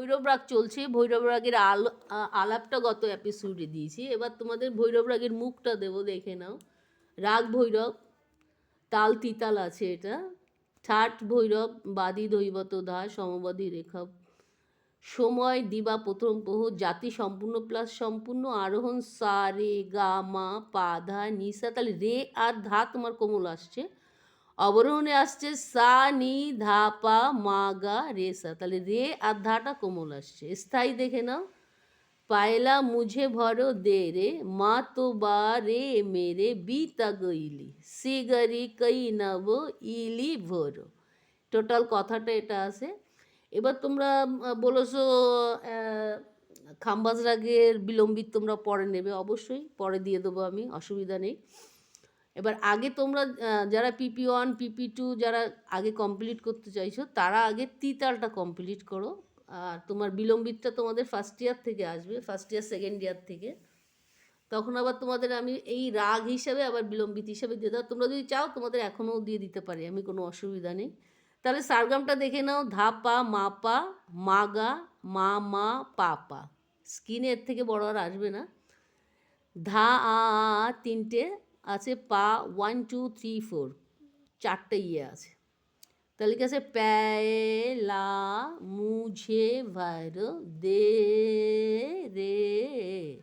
ভৈরব রাগ চলছে, ভৈরব রাগের আল আলাপটা গত এপিসোডে দিয়েছি। এবার তোমাদের ভৈরব রাগের মুখটা দেবো, দেখে নাও। রাগ ভৈরব, তাল তিতাল আছে এটা। ঠাট ভৈরব, বাদী দৈবত ধা সমবাদী রেখা সময়, দিবা, প্রথম প্রহর জাতি সম্পূর্ণ প্লাস সম্পূর্ণ, আরোহণ সা রে গা, মা, পা, ধা নিসা তাহলে রে আর ধা তোমার কোমল আসছে। অবরোহণে আসছে, সা, নি, ধা, পা, মা, গা, রে, সা। তাহলে রে আর ধাটা কোমল আসছে। স্থায়ী দেখে নাও। পায়লা মুঝে ভরো দে রে, মা তো বা রে মেরে বি বিতা গইলি। সিগারি কই নব ইলি ভোরো। টোটাল কথাটা এটা আছে। এবার তোমরা বলেছ খাম্বাজ রাগের বিলম্বিত তোমরা পরে নেবে। অবশ্যই পরে দিয়ে দেবো আমি, অসুবিধা নেই। এবার আগে তোমরা যারা পিপি ওয়ান পিপি টু যারা আগে কমপ্লিট করতে চাইছো তারা আগে তিতালটা কমপ্লিট করো। আর তোমার বিলম্বিতটা তোমাদের ফার্স্ট ইয়ার থেকে আসবে ফার্স্ট ইয়ার সেকেন্ড ইয়ার থেকে। তখন আবার তোমাদের আমি এই রাগ হিসাবে আবার বিলম্বিত হিসাবে দিয়ে দাও। তোমরা যদি চাও তোমাদের এখনও দিয়ে দিতে পারি আমি কোনো অসুবিধা নেই। তাহলে সারগামটা দেখে নাও ধা পা মা পা মা মা পা পা স্কিনে এর থেকে বড় আর আসবে না। ধা আ, তিনটে আছে পা ওয়ান টু থ্রি ফোর চারটে ইয়ে আছে। তাহলে কি আছে? প্যালা মুঝে ভার দে, রে।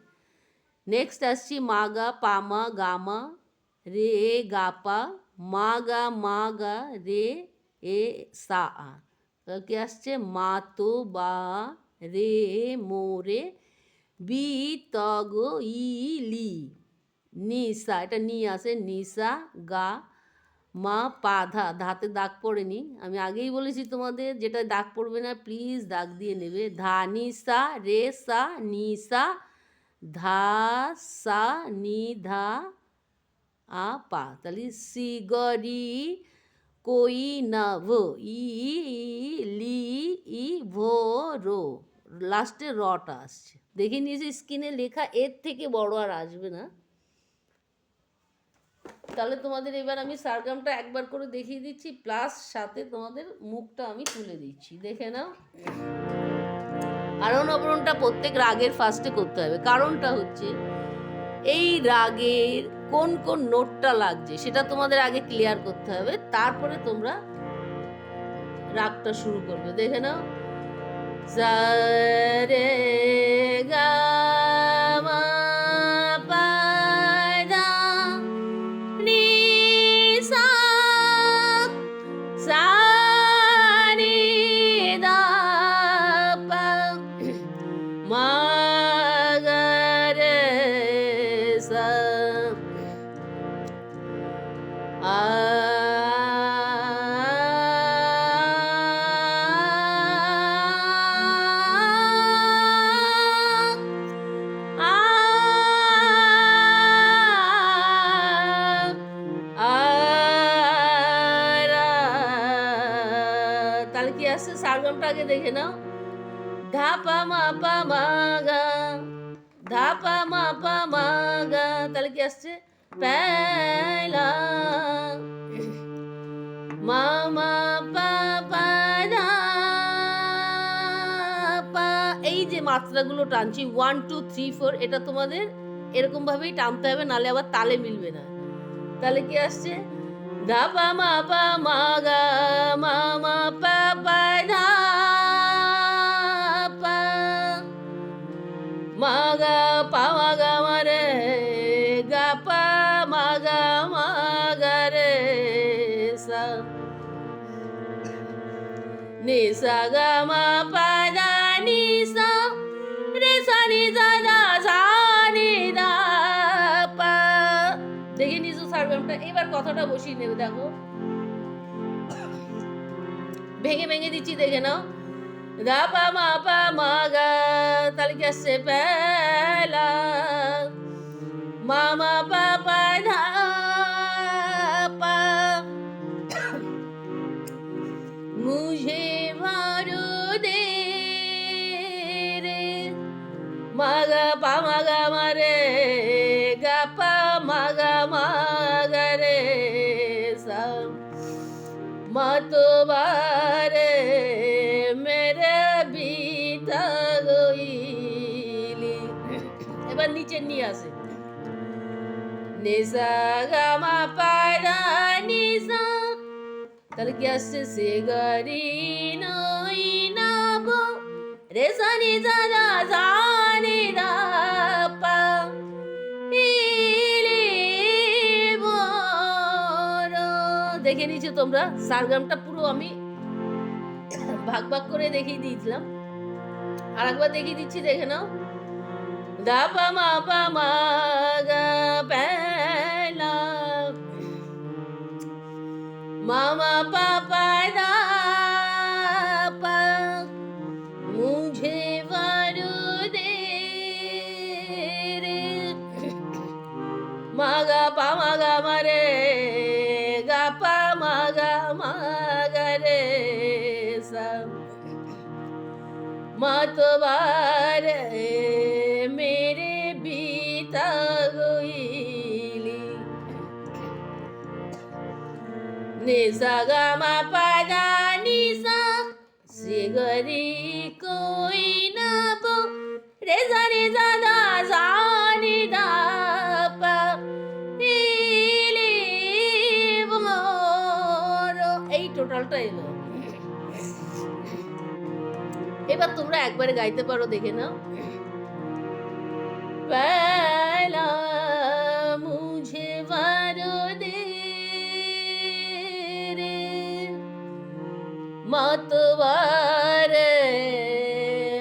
নেক্সট আসছি মাগা পামা গামা রে গাপা মাগা মাগা রে, এ, সা, আ। তাহলে কি আসছে? মা, তো, বা, রে মোরে বি তগ ই, লি। নিসা এটা নি আছে নিসা গা মা পা ধা ধাতে দাগ পড়েনি। আমি আগেই বলেছি তোমাদের, যেটা দাগ পড়বে না প্লিজ দাগ দিয়ে নেবে। ধা নিসা রে সা নিসা ধা সা নি ধা আ পা তাহলে সিগরি কই না ভো ই লি ই ভো রো লাস্টে রটা আসছে। দেখে নিয়েছি স্ক্রিনে লেখা এর থেকে বড় আর আসবে না। তাহলে তোমাদের এবার আমি সারগামটা একবার করে দেখিয়ে দিচ্ছি প্লাস সাথে তোমাদের মুখটা আমি তুলে দিচ্ছি। দেখে নাও। আরোহণ অবরোহণটা প্রত্যেক রাগের ফার্স্টে করতে হবে। কারণটা হচ্ছে, এই রাগের কোন কোন নোটটা লাগছে সেটা তোমাদের আগে ক্লিয়ার করতে হবে, তারপরে তোমরা রাগটা শুরু করবে। দেখে নাও। সা রে গা তাহলে কি আসছে সারগমটা আগে দেখে নাও। ধা পা মা পা মা গা, ধা মা পা মা গা, তাহলে কি আসছে? পেলা। মা মা পা এই যে মাত্রাগুলো টানছি ওয়ান টু থ্রি ফোর এটা তোমাদের এরকম ভাবেই টানতে হবে, নালে আবার তালে মিলবে না। তাহলে কি আসছে? ধা পা মা পা মা গা মা পা গা পা মা গা মা রে গা পা মা গা মা গা রে সা নি সা গা মা পা দা নি সা রে সা নি সা দা সা নি দা পা দেখে নিছো সারগামটা এবার কথাটা বসিয়ে নেবে, দেখো। ভেঙে ভেঙে দিচ্ছি, দেখে নাও। দা পা মা পা মা গা তাহলে কি আসছে পেলা মা মা পা পা ধা পা মুঝে ভারো দে রে মাগা পা মাগা মারে গা পা মাগা মাগা রে সা মতবারে মেরে বিত নিসা গামা পায়রা নিসা তাহলে কি আসছে সে নই রে সা। দেখে নিছো তোমরা? সারগামটা পুরো আমি ভাগ ভাগ করে দেখিয়ে দিয়েছিলাম। আর একবার দেখিয়ে দিচ্ছি, দেখে নাও। দা পা মা পা মা গা মামা পাপা দা পা মুঝে বারু দে রে মাগা পা মাগা মারে গা পা মাগা মাগা রে సగమ పదాని సిగరి కోయినా రే సరి సదా సాని దాప এই টোটালটা এলো। এবার তোমরা একবারে গাইতে পারো, দেখে নাও। मतवार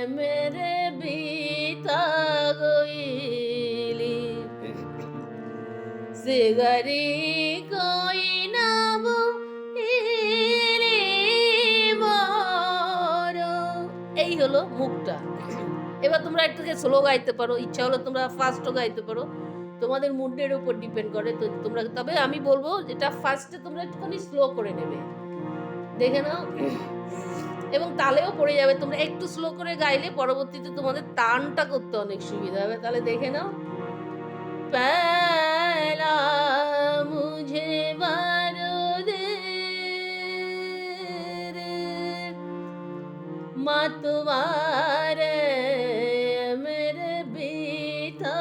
मेरे बीता गईली सिगरी कोई ना वो ইলি বড়। এই হলো মুখটা এবার তোমরা একটু স্লো গাইতে পারো ইচ্ছা হলো তোমরা ফাস্টও গাইতে পারো তোমাদের মুডের উপর ডিপেন্ড করে তো তোমরা তবে আমি বলবো যেটা ফার্স্টে তোমরা একটুখানি স্লো করে নেবে দেখে নাও এবং তালেও পড়ে যাবে তোমরা একটু স্লো করে গাইলে পরবর্তীতে তোমাদের টানটা করতে অনেক সুবিধা হবে তাহলে দেখে নাও पहला मुझे वर दे रे मतवार मेरे बीता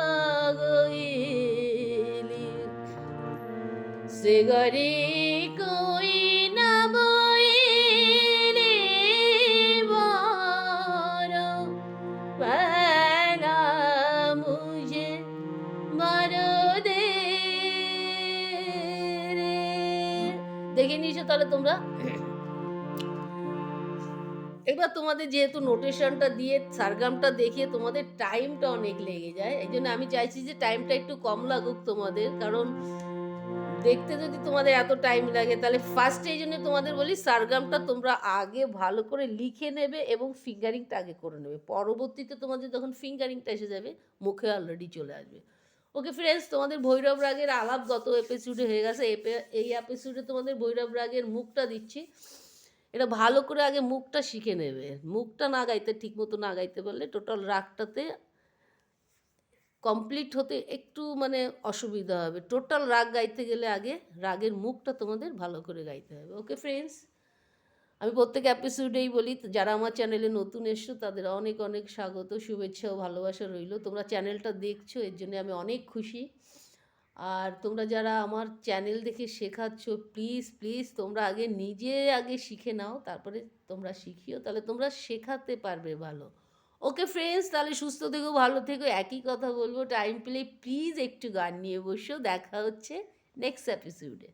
गईली सिगरी তাহলে তোমরা? এবার তোমাদের যেহেতু নোটেশনটা দিয়ে সারগামটা দেখিয়ে তোমাদের টাইমটা অনেক লেগে যায়, এই জন্য আমি চাইছি যে টাইমটা একটু কম লাগুক তোমাদের, কারণ দেখতে যদি তোমাদের এত টাইম লাগে, তাহলে ফার্স্টে এই জন্য তোমাদের বলি সারগামটা তোমরা আগে ভালো করে লিখে নেবে এবং ফিঙ্গারিংটা আগে করে নেবে। পরবর্তীতে তোমাদের যখন ফিঙ্গারিংটা এসে যাবে, মুখে অলরেডি চলে আসবে। ওকে ফ্রেন্ডস তোমাদের ভৈরব রাগের আলাপ গত এপিসোডে হয়ে গেছে। এই এপিসোডে তোমাদের ভৈরব রাগের মুখটা দিচ্ছি। এটা ভালো করে আগে মুখটা শিখে নেবে। মুখটা না গাইতে, ঠিক মতো না গাইতে পারলে টোটাল রাগটাতে কমপ্লিট হতে একটু মানে অসুবিধা হবে। টোটাল রাগ গাইতে গেলে আগে রাগের মুখটা তোমাদের ভালো করে গাইতে হবে। ওকে ফ্রেন্ডস আমি প্রত্যেক এপিসোডেই বলি, যারা আমার চ্যানেলে নতুন এসছো, তাদের অনেক অনেক স্বাগত, শুভেচ্ছা ও ভালোবাসা রইল। তোমরা চ্যানেলটা দেখছ, এর জন্য আমি অনেক খুশি। আর তোমরা যারা আমার চ্যানেল দেখে শেখাচ্ছ প্লিজ প্লিজ তোমরা আগে নিজে আগে শিখে নাও, তারপরে তোমরা শিখিও, তাহলে তোমরা শেখাতে পারবে ভালো। ওকে ফ্রেন্ডস তাহলে সুস্থ থেকো, ভালো থেকো, একই কথা বলব টাইম পেলে প্লিজ একটু গান নিয়ে বসো, দেখা হচ্ছে নেক্সট এপিসোডে